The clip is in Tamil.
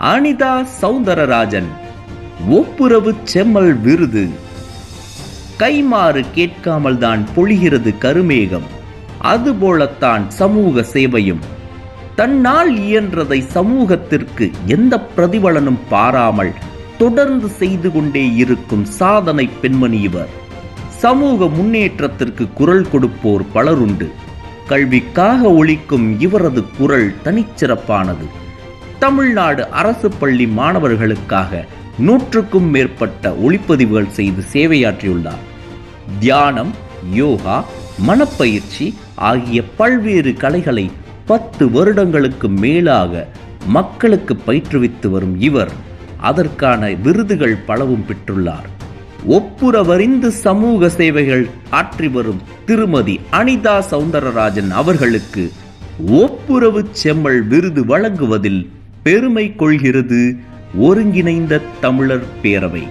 அனிதா சௌந்தரராஜன். ஒப்புரவு செம்மல் விருது. கைமாறு கேட்காமல் தான் பொழிகிறது கருமேகம். அதுபோலத்தான் சமூக சேவையும். தன்னால் இயன்றதை சமூகத்திற்கு எந்த பிரதிபலனும் பாராமல் தொடர்ந்து செய்து கொண்டே இருக்கும் சாதனை பெண்மணி இவர். சமூக முன்னேற்றத்திற்கு குரல் கொடுப்போர் பலருண்டு. கல்விக்காக ஒழிக்கும் இவரது குரல் தனிச்சிறப்பானது. தமிழ்நாடு அரசு பள்ளி மாணவர்களுக்காக நூற்றுக்கும் மேற்பட்ட ஒளிப்பதிவுகள் செய்து சேவையாற்றியுள்ளார். தியானம் யோகா மனப்பயிற்சி ஆகிய பல்வேறு கலைகளை பத்து வருடங்களுக்கு மேலாக மக்களுக்கு பயிற்றுவித்து வரும் இவர் அதற்கான விருதுகள் பலவும் பெற்றுள்ளார். ஒப்புரவறிந்து சமூக சேவைகள் ஆற்றி வரும் திருமதி அனிதா சௌந்தரராஜன் அவர்களுக்கு ஒப்புரவு செம்மல் விருது வழங்குவதில் பெருமை கொள்கிறது ஒருங்கிணைந்த தமிழர் பேரவை.